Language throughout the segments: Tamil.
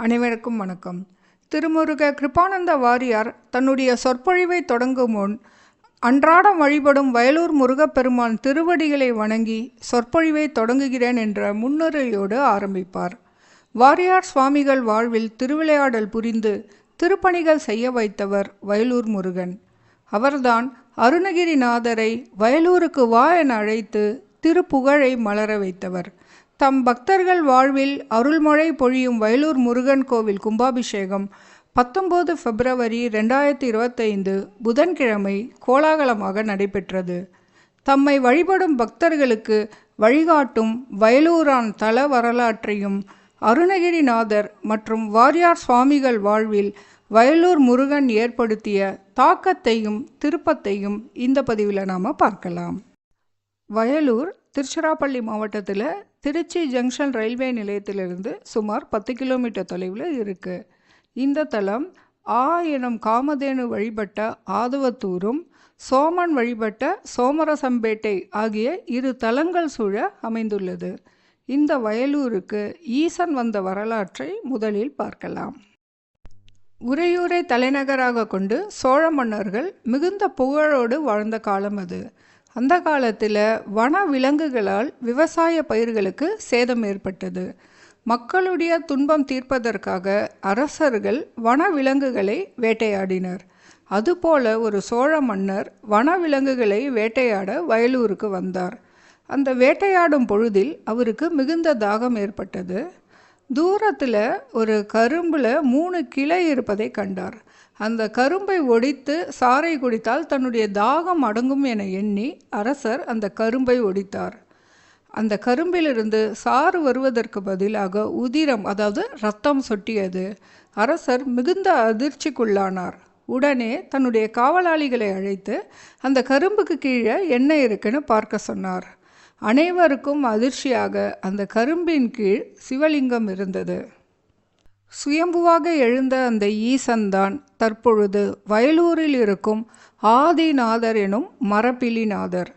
அனைவருக்கும் வணக்கம். திருமுருக கிருபானந்த வாரியார் தன்னுடைய சொற்பொழிவை தொடங்கும் முன் அன்றாடம் வழிபடும் வயலூர் முருகப்பெருமான் திருவடிகளை வணங்கி சொற்பொழிவை தொடங்குகிறேன் என்ற முன்னுரையோடு ஆரம்பிப்பார். வாரியார் சுவாமிகள் வாழ்வில் திருவிளையாடல் புரிந்து திருப்பணிகள் செய்ய வைத்தவர் வயலூர் முருகன். அவர்தான் அருணகிரிநாதரை வயலூருக்கு வா என அழைத்து திருப்புகழை மலர வைத்தவர். தம் பக்தர்கள் வாழ்வில் அருள்மழை பொழியும் வயலூர் முருகன் கோவில் கும்பாபிஷேகம் பத்தொம்போது பிப்ரவரி ரெண்டாயிரத்தி இருபத்தைந்து புதன்கிழமை கோலாகலமாக நடைபெற்றது. தம்மை வழிபடும் பக்தர்களுக்கு வழிகாட்டும் வயலூரான் தல வரலாற்றையும் அருணகிரிநாதர் மற்றும் வாரியார் சுவாமிகள் வாழ்வில் வயலூர் முருகன் ஏற்படுத்திய தாக்கத்தையும் திருப்பத்தையும் இந்த பதிவில் நாம் பார்க்கலாம். வயலூர் திருச்சிராப்பள்ளி மாவட்டத்தில் திருச்சி ஜங்ஷன் ரயில்வே நிலையத்திலிருந்து சுமார் பத்து கிலோமீட்டர் தொலைவில் இருக்குது இந்த தலம் ஆ எனும் காமதேனு வழிபட்ட ஆதவத்தூரும் சோமன் வழிபட்ட சோமரசம்பேட்டை ஆகிய இரு தலங்கள் சூழ அமைந்துள்ளது. இந்த வயலூருக்கு ஈசன் வந்த வரலாற்றை முதலில் பார்க்கலாம். உறையூரை தலைநகராக கொண்டு சோழ மன்னர்கள் மிகுந்த புகழோடு வாழ்ந்த காலம் அது. அந்த காலத்தில் வன விலங்குகளால் விவசாய பயிர்களுக்கு சேதம் ஏற்பட்டது. மக்களுடைய துன்பம் தீர்ப்பதற்காக அரசர்கள் வன விலங்குகளை வேட்டையாடினர். அதுபோல ஒரு சோழ மன்னர் வன விலங்குகளை வேட்டையாட வயலூருக்கு வந்தார். அந்த வேட்டையாடும் பொழுதில் அவருக்கு மிகுந்த தாகம் ஏற்பட்டது. தூரத்தில் ஒரு கரும்பில் மூணு கிளை இருப்பதை கண்டார். அந்த கரும்பை ஒடித்து சாறை குடித்தால் தன்னுடைய தாகம் அடங்கும் என எண்ணி அரசர் அந்த கரும்பை ஒடித்தார். அந்த கரும்பிலிருந்து சாறு வருவதற்கு பதிலாக உதிரம் அதாவது ரத்தம் சொட்டியது. அரசர் மிகுந்த அதிர்ச்சிக்குள்ளானார். உடனே தன்னுடைய காவலாளிகளை அழைத்து அந்த கரும்புக்கு கீழே என்ன இருக்குன்னு பார்க்க சொன்னார். அனைவருக்கும் அதிர்ச்சியாக அந்த கரும்பின் கீழ் சிவலிங்கம் இருந்தது. சுயம்புவாக எழுந்த அந்த ஈசன்தான் தற்பொழுது வயலூரில் இருக்கும் ஆதிநாதர் எனும் மரப்பிலிநாதர்.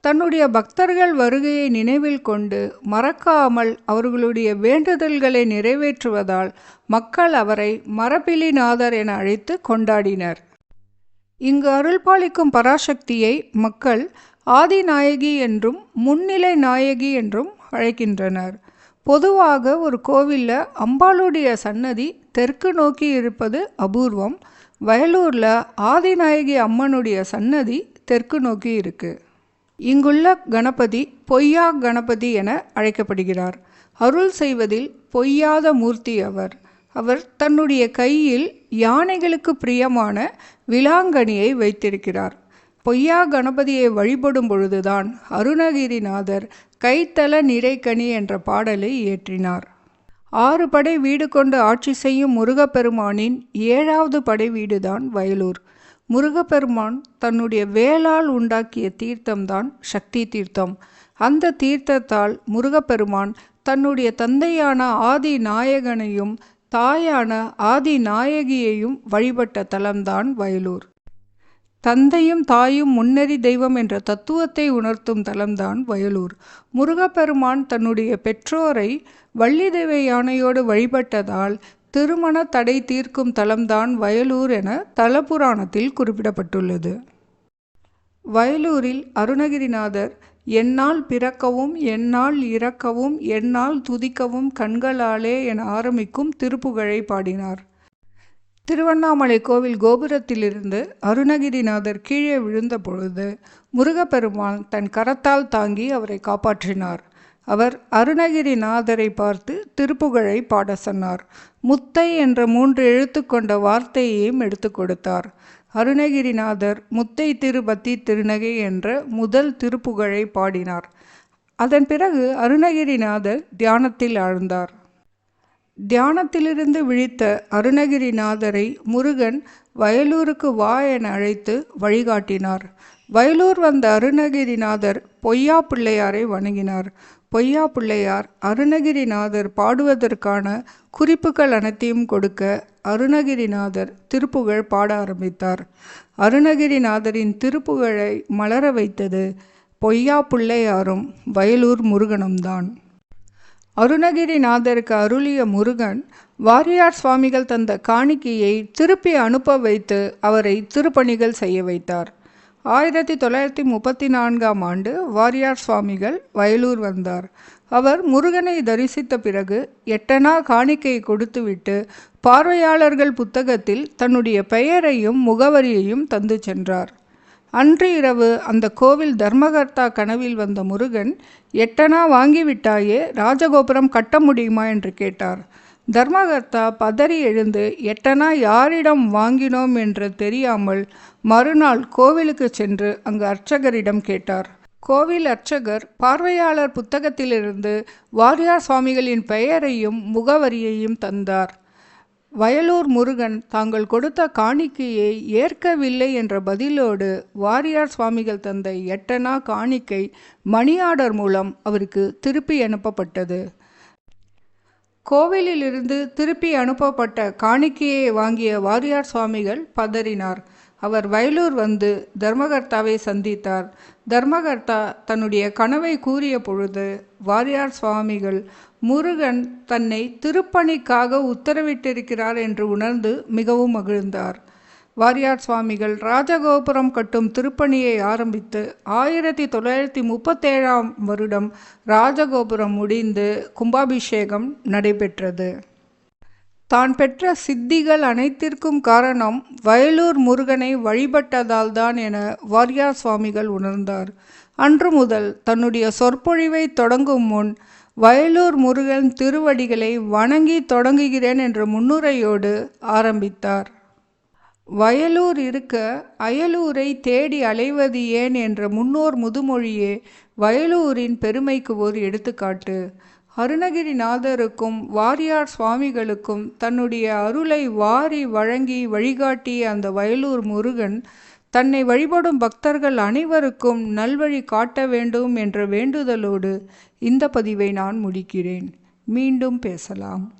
தன்னுடைய பக்தர்கள் வருகையை நினைவில் கொண்டு மறக்காமல் அவர்களுடைய வேண்டுதல்களை நிறைவேற்றுவதால் மக்கள் அவரை மரப்பிலிநாதர் என அழைத்து கொண்டாடினர். இங்கு அருள்பாலிக்கும் பராசக்தியை மக்கள் ஆதிநாயகி என்றும் முன்னிலை நாயகி என்றும் அழைக்கின்றனர். பொதுவாக ஒரு கோவிலில் அம்பாளுடைய சன்னதி தெற்கு நோக்கி இருப்பது அபூர்வம். வயலூரில் ஆதிநாயகி அம்மனுடைய சன்னதி தெற்கு நோக்கி இருக்கு. இங்குள்ள கணபதி பொய்யா கணபதி என அழைக்கப்படுகிறார். அருள் செய்வதில் பொய்யாத மூர்த்தி அவர். அவர் தன்னுடைய கையில் யானைகளுக்கு பிரியமான விலாங்கனியை வைத்திருக்கிறார். பொய்யா கணபதியை வழிபடும் பொழுதுதான் அருணகிரிநாதர் கைத்தல நிறைக்கனி என்ற பாடலை இயற்றினார். ஆறு படை வீடு கொண்டு ஆட்சி செய்யும் முருகப்பெருமானின் ஏழாவது படை வீடுதான் வயலூர். முருகப்பெருமான் தன்னுடைய வேளால் உண்டாக்கிய தீர்த்தம்தான் சக்தி தீர்த்தம். அந்த தீர்த்தத்தால் முருகப்பெருமான் தன்னுடைய தந்தையான ஆதி நாயகனையும் தாயான ஆதி நாயகியையும் வழிபட்ட தலம்தான் வயலூர். தந்தையும் தாயும் முன்னறி தெய்வம் என்ற தத்துவத்தை உணர்த்தும் தலம்தான் வயலூர். முருகப்பெருமான் தன்னுடைய பெற்றோரை வள்ளி தெய்வ யானையோடு வழிபட்டதால் திருமண தடை தீர்க்கும் தலம்தான் வயலூர் என தலபுராணத்தில் குறிப்பிடப்பட்டுள்ளது. வயலூரில் அருணகிரிநாதர் என்னால் பிறக்கவும் என்னால் இறக்கவும் என்னால் துதிக்கவும் கண்களாலே என ஆரம்பிக்கும் திருப்புகழை பாடினார். திருவண்ணாமலை கோவில் கோபுரத்திலிருந்து அருணகிரிநாதர் கீழே விழுந்த பொழுது முருகப்பெருமான் தன் கரத்தால் தாங்கி அவரை காப்பாற்றினார். அவர் அருணகிரிநாதரை பார்த்து திருப்புகழை பாட சொன்னார். முத்தை என்ற மூன்று எழுத்து கொண்ட வார்த்தையையும் எடுத்து கொடுத்தார். அருணகிரிநாதர் முத்தை திருபத்தி திருநகை என்ற முதல் திருப்புகழை பாடினார். அதன் பிறகு அருணகிரிநாதர் தியானத்தில் ஆழ்ந்தார். தியானத்திலிருந்து விழித்த அருணகிரிநாதரை முருகன் வயலூருக்கு வா என அழைத்து வழிகாட்டினார். வயலூர் வந்த அருணகிரிநாதர் பொய்யா பிள்ளையாரை வணங்கினார். பொய்யா பிள்ளையார் அருணகிரிநாதர் பாடுவதற்கான குறிப்புகள் அனைத்தையும் கொடுக்க அருணகிரிநாதர் திருப்புகழ் பாட ஆரம்பித்தார். அருணகிரிநாதரின் திருப்புகழை மலர வைத்தது பொய்யா பிள்ளையாரும் வயலூர் முருகனும்தான். அருணகிரிநாதருக்கு அருளிய முருகன் வாரியார் சுவாமிகள் தந்த காணிக்கையை திருப்பி அனுப்ப வைத்து அவரை திருப்பணிகள் செய்ய வைத்தார். ஆயிரத்தி தொள்ளாயிரத்தி முப்பத்தி நான்காம் ஆண்டு வாரியார் சுவாமிகள் வயலூர் வந்தார். அவர் முருகனை தரிசித்த பிறகு எட்டனா காணிக்கை கொடுத்துவிட்டு பார்வையாளர்கள் புத்தகத்தில் தன்னுடைய பெயரையும் முகவரியையும் தந்து சென்றார். அன்று இரவு அந்த கோவில் தர்மகர்த்தா கனவில் வந்த முருகன் எட்டனா வாங்கிவிட்டாயே ராஜகோபுரம் கட்ட முடியுமா? என்று கேட்டார். தர்மகர்த்தா பதறி எழுந்து எட்டனா யாரிடம் வாங்கினோம்? என்று தெரியாமல் மறுநாள் கோவிலுக்கு சென்று அங்கு அர்ச்சகரிடம் கேட்டார். கோவில் அர்ச்சகர் பார்வையாளர் புத்தகத்திலிருந்து வாரியார் சுவாமிகளின் பெயரையும் முகவரியையும் தந்தார். வயலூர் முருகன் தாங்கள் கொடுத்த காணிக்கையை ஏற்கவில்லை என்ற பதிலோடு வாரியார் சுவாமிகள் தந்த எட்டனா காணிக்கை மணி ஆர்டர் மூலம் அவருக்கு திருப்பி அனுப்பப்பட்டது. கோவிலிலிருந்து திருப்பி அனுப்பப்பட்ட காணிக்கையை வாங்கிய வாரியார் சுவாமிகள் பதறினார். அவர் வயலூர் வந்து தர்மகர்த்தாவை சந்தித்தார். தர்மகர்த்தா தன்னுடைய கனவை கூறிய பொழுது வாரியார் சுவாமிகள் முருகன் தன்னை திருப்பணிக்காக உத்தரவிட்டிருக்கிறார் என்று உணர்ந்து மிகவும் மகிழ்ந்தார். வாரியார் சுவாமிகள் ராஜகோபுரம் கட்டும் திருப்பணியை ஆரம்பித்து ஆயிரத்தி தொள்ளாயிரத்தி முப்பத்தேழாம் வருடம் ராஜகோபுரம் முடிந்து கும்பாபிஷேகம் நடைபெற்றது. தான் பெற்ற சித்திகள் அனைத்திற்கும் காரணம் வயலூர் முருகனை வழிபட்டதால்தான் என வாரியார் சுவாமிகள் உணர்ந்தார். அன்று முதல் தன்னுடைய சொற்பொழிவை தொடங்கும் முன் வயலூர் முருகன் திருவடிகளை வணங்கி தொடங்குகிறேன் என்ற முன்னுரையோடு ஆரம்பித்தார். வயலூர் இருக்க அயலூரை தேடி அலைவது ஏன் என்ற முன்னோர் முதுமொழியே வயலூரின் பெருமைக்கு ஒரு எடுத்துக்காட்டு. அருணகிரிநாதருக்கும் வாரியார் சுவாமிகளுக்கும் தன்னுடைய அருளை வாரி வழங்கி வழிகாட்டிய அந்த வயலூர் முருகன் தன்னை வழிபடும் பக்தர்கள் அனைவருக்கும் நல்வழி காட்ட வேண்டும் என்ற வேண்டுதலோடு இந்த பதிவை நான் முடிக்கிறேன். மீண்டும் பேசலாம்.